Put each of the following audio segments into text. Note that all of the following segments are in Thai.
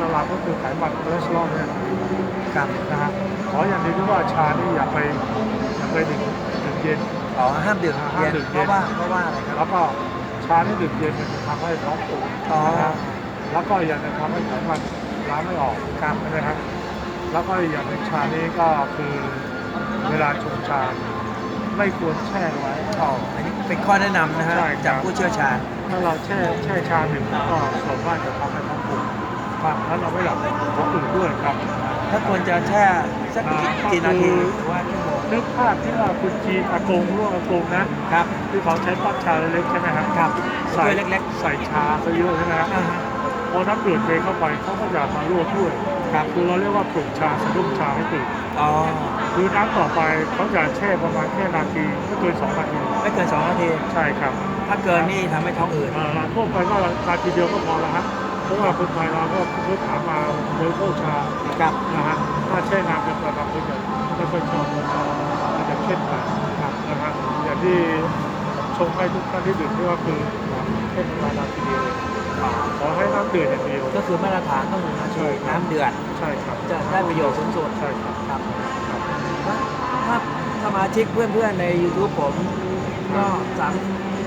ตัวหลักก็คือไขมันคอเลสเตอรอลเนี่ยครับนะฮะขออย่างเดียวที่ว่าชานี่อย่าไปอย่าไปดื่มดื่มเย็น อ๋อห้ามดื่มห้ามเย็นดื่มเพเย็น ราะว่าเพราะว่าอะไรครับ แล้วก็ชาที่ดื่มเย็นมันจะทำให้ท้องผูกอ๋อ นะครับแล้วก็อย่างหนึงทำให้ไขมันล้างไม่ออกครับใช่ไหมครับแล้วก็อีกอย่างหนึ่งชานี้ก็คือเวลาชงชาไม่ควรแช่ไว้อ๋ออันนี้เป็นข้อแนะนำนะฮะใช่ครับ จากผู้เชี่ยวชาญ ถ้าเราแช่แช่ชาหนึ่งก็ส่วนมากจะทำให้ท้องผูก ครับแล้วเราไม่หลับท้องอืดด้วยครับ ถ้าควรจะแช่สักอ่ากี่นาทีก็คือหรือว่าชั่วโมงนึกภาพที่ว่าคุณจีนอากงร่วงอากงนะครับที่เขาใช้ปั๊บชาเล็กๆใช่ไหมครับครับใส่ถ้วยเล็กใส่ชาซะเยอะใช่ไหมครับๆอ่าฮะพอน้ำเดือดเทเข้าไปเขาก็จะมาลวกด้วยครับคือเราเรียกว่าปลุกชาสะดุ้งชาให้ตื่นอ๋อคือน้ำต่อไปเขาจะแช่ประมาณแค่นาทีไม่เกินสองนาทีไม่เกิน2นาทีใช่ครับ ถ้าเกินนี่ทำให้ท้องอืดเอ่อร้านทั่วไปก็นาทีเดียวก็พอแล้วฮะเพ ราะว่าคนไทยเราก็พื้นฐานมาบริโภคชาครับนะฮะถ้าแช่นานเกินไปบางคนจะไม่ค่อยชอบมันจะเข้มไปครับนะฮะอย่างที่ผมชงให้ทุกท่านที่ดื่มนี่ก็คือเข้มมานาทีเดียวเลยอ๋อขอให้น้ำเดือดอย่างเดียวก็คือมาตรฐานต้องหนึ่งนาทีน้ำเดือดใช่ครับจะได้ประโยชน์สูงสุดใช่ครับครับถ้าสมาชิกเพื่อนๆใน YouTube ผมก็สาม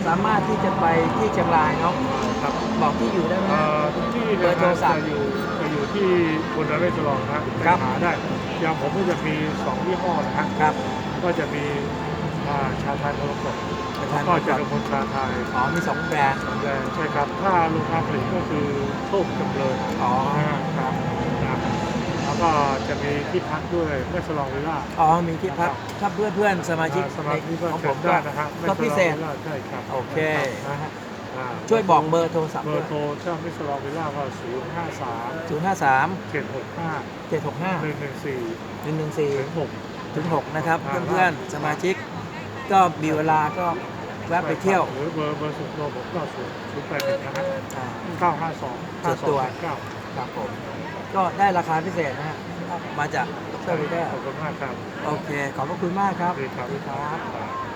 สามารถที่จะไปที่เชียงรายเนาะครับบอกที่อยู่ได้ไหม เอ่อทุกที่เบนะอร์โทฮะรศัพท์จะอยู่จะอยู่ที่บนดอยเรศลองนะฮะไปครับหาได้อย่างผมก็จะมีสองยี่ห้อนะฮะครับก็จะมีอ่าชาไทยมรกตไปแล้ทาวนก็จะก่อนเป็นคนชาไทยอ๋อมีสองแบรนด์สองแดงใช่ครับ ถ้าโรงงานผลิตก็คือโชคจำเริญอ๋อ ครับนะ แล้วก็จะมีที่พักด้วยแม่สลองวิลล่า อ๋อมีที่พักถ้าเพื่อนๆสมาชิกอ่าสมาชิกก็ของเชิผญมได้ก็นะฮะแม่ก็สลองพิเศษวิลล่าใช่ครับโอเคนะฮะอ่าช่วยบอกเบอร์โทรศัพท์เบอด้วยร์โทรเช่าแม่สลองวิลล่าก็ศูนย์ห้าสามศูนย์ห้าสามเจ็ดหกห้าเจ็ดหกห้าหนึ่งหนึ่งสี่หนึ่งหนึ่งสี่ถึงหกถึงหกนะครับอ่าเพื่อนๆสมาชิกก็มีเวลาก็แวะไปเที่ยวหรือเบอร์เบอร์สุดโทรผมก็ศูนย์ศูนย์แปดหนึ่งนะฮะอ่าเก้าห้าสองส่ห้าวนสอตังวเก้าครับผม ก็ได้ราคาพิเศษนะฮะมาจากดรวิเดอร์ขอบคุณมากครับ โอเค ขอบพระคุณมากครับ ดีครับสวัสดีครับครับ